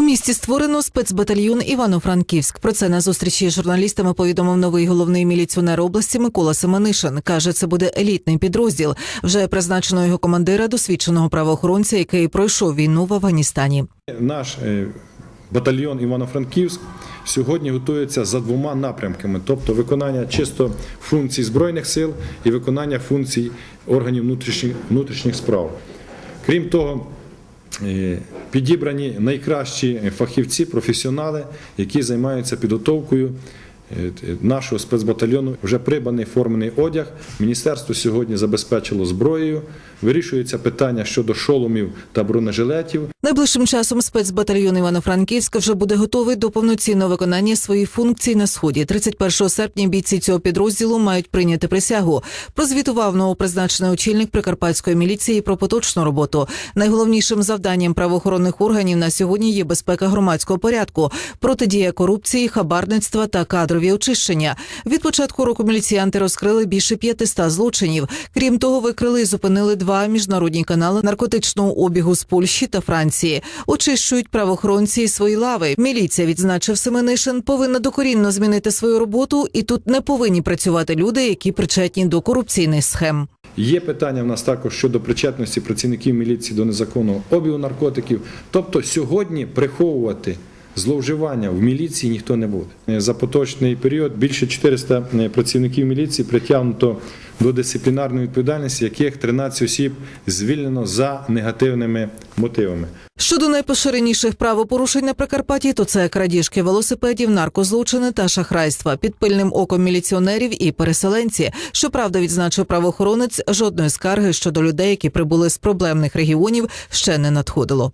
У місті створено спецбатальйон Івано-Франківськ. Про це на зустрічі з журналістами повідомив новий головний міліціонер області Микола Семенишин. каже, це буде елітний підрозділ. Вже призначено його командира, досвідченого правоохоронця, який пройшов війну в Афганістані. Наш е, батальйон Івано-Франківськ сьогодні готується за двома напрямками, тобто виконання чисто функцій збройних сил і виконання функцій органів внутрішніх, внутрішніх справ. Крім того, підібрані найкращі фахівці, професіонали, які займаються підготовкою е, нашого спецбатальйону. Вже прибаний формений одяг. Міністерство сьогодні забезпечило зброєю. Вирішується питання щодо шоломів та бронежилетів. Найближчим часом спецбатальйон Івано-Франківська вже буде готовий до повноцінного виконання своїх функцій на сході. 31 серпня бійці цього підрозділу мають прийняти присягу. Прозвітував новопризначений очільник прикарпатської міліції про поточну роботу. Найголовнішим завданням правоохоронних органів на сьогодні є безпека громадського порядку, протидія корупції, хабарництва та кадрові очищення. Від початку року міліціянти розкрили більше 500 злочинів. Крім того, викрили і зупинили два міжнародні канали наркотичного обігу з Польщі та Франції. Очищують правоохоронці і свої лави. Міліція відзначив Семенишин, повинна докорінно змінити свою роботу, і тут не повинні працювати люди, які причетні до корупційних схем. Є питання в нас також щодо причетності працівників міліції до незаконного обігу наркотиків. Тобто сьогодні приховувати зловживання в міліції ніхто не буде. За поточний період більше 400 працівників міліції притягнуто до дисциплінарної відповідальності, яких 13 осіб звільнено за негативними мотивами. Щодо найпоширеніших правопорушень на Прикарпатті, то це крадіжки велосипедів, наркозлочини та шахрайства під пильним оком міліціонерів і переселенці. Щоправда, відзначив правоохоронець, жодної скарги щодо людей, які прибули з проблемних регіонів, ще не надходило.